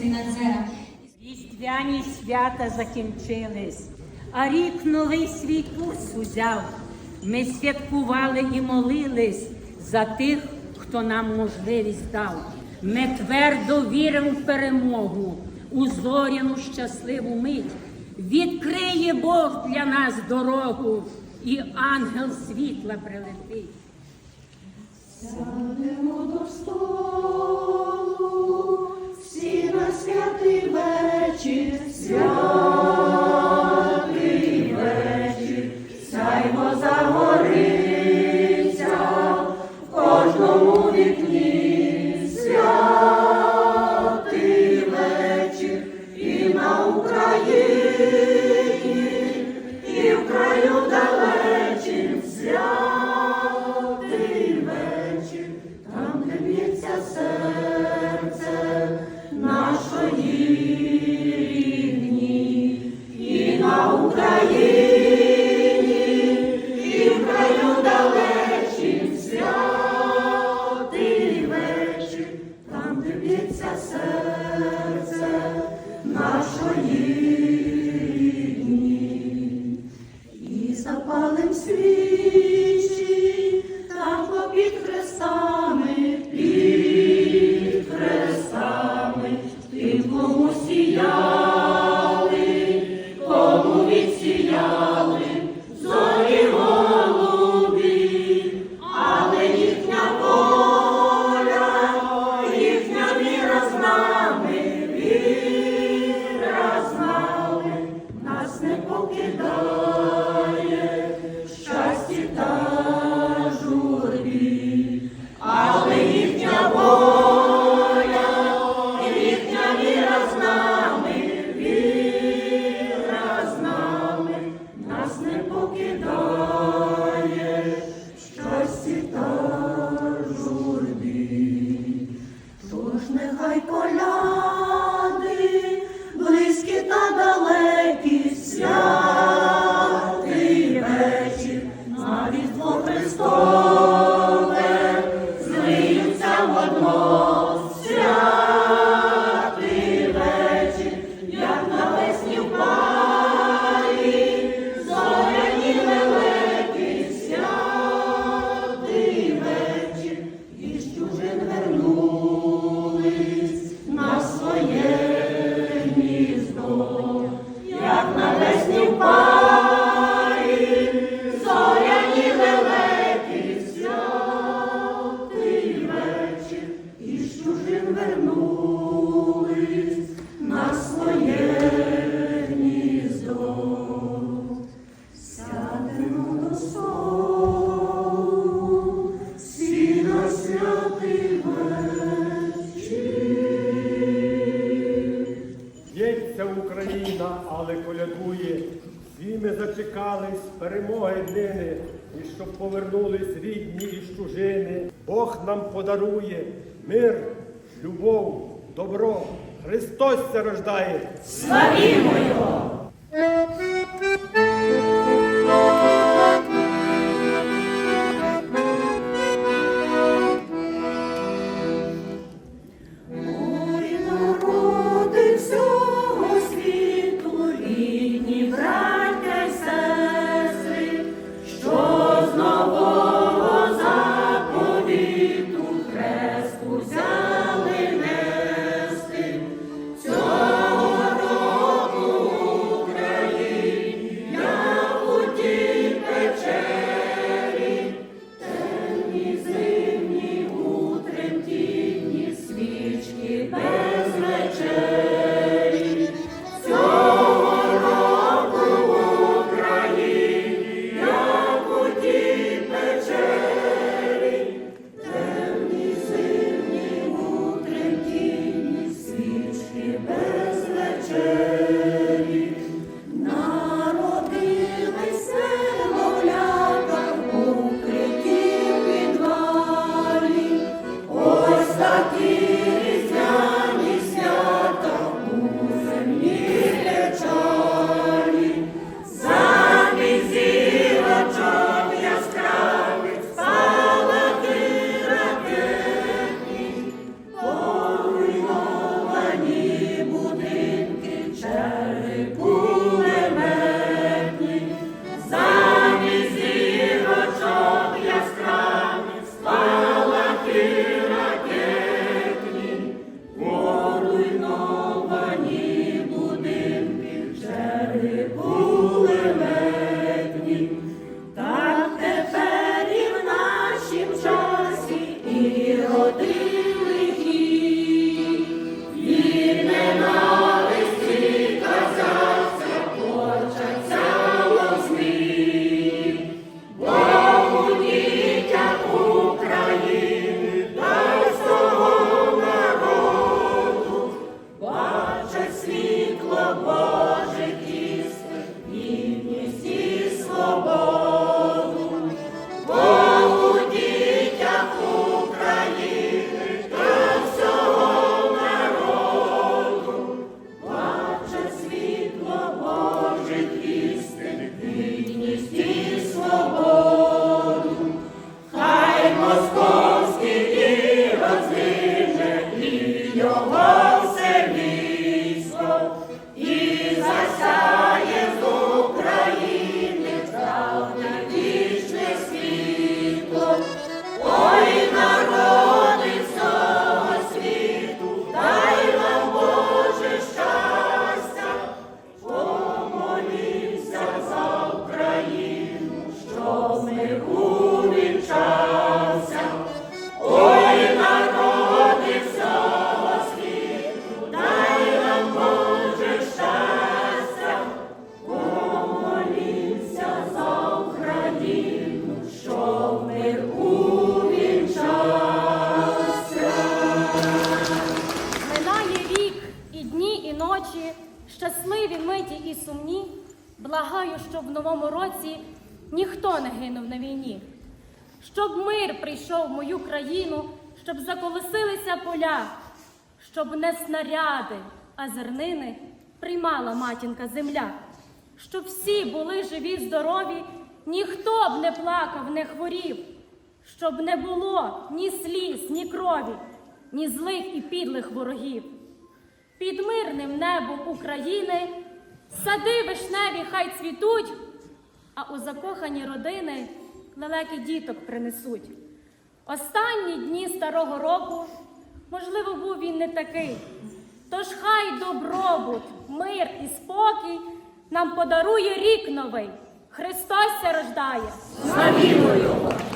фінансера. Різдвяні свята закінчились, а рік новий свій курс узяв. Ми святкували і молились за тих, хто нам можливість дав. Ми твердо віримо в перемогу, у зоряну щасливу мить. Відкриє Бог для нас дорогу і ангел світла прилетить. Сядемо до столу. Jesus' Радується Україна, але колядує. Всі ми зачекались перемоги днини, і щоб повернулись рідні і чужини. Бог нам подарує мир, любов, добро. Христос це рождає. Славімо Його! Щоб в новому році ніхто не гинув на війні, щоб мир прийшов в мою країну, щоб заколосилися поля, щоб не снаряди, а зернини приймала матінка земля, щоб всі були живі, здорові, ніхто б не плакав, не хворів, щоб не було ні сліз, ні крові, ні злих і підлих ворогів. Під мирним небом України сади вишневі хай цвітуть, а у закохані родини лелеки діток принесуть. Останні дні старого року, можливо, був він не такий. Тож хай добробут, мир і спокій нам подарує рік новий. Христос рождає. Подяка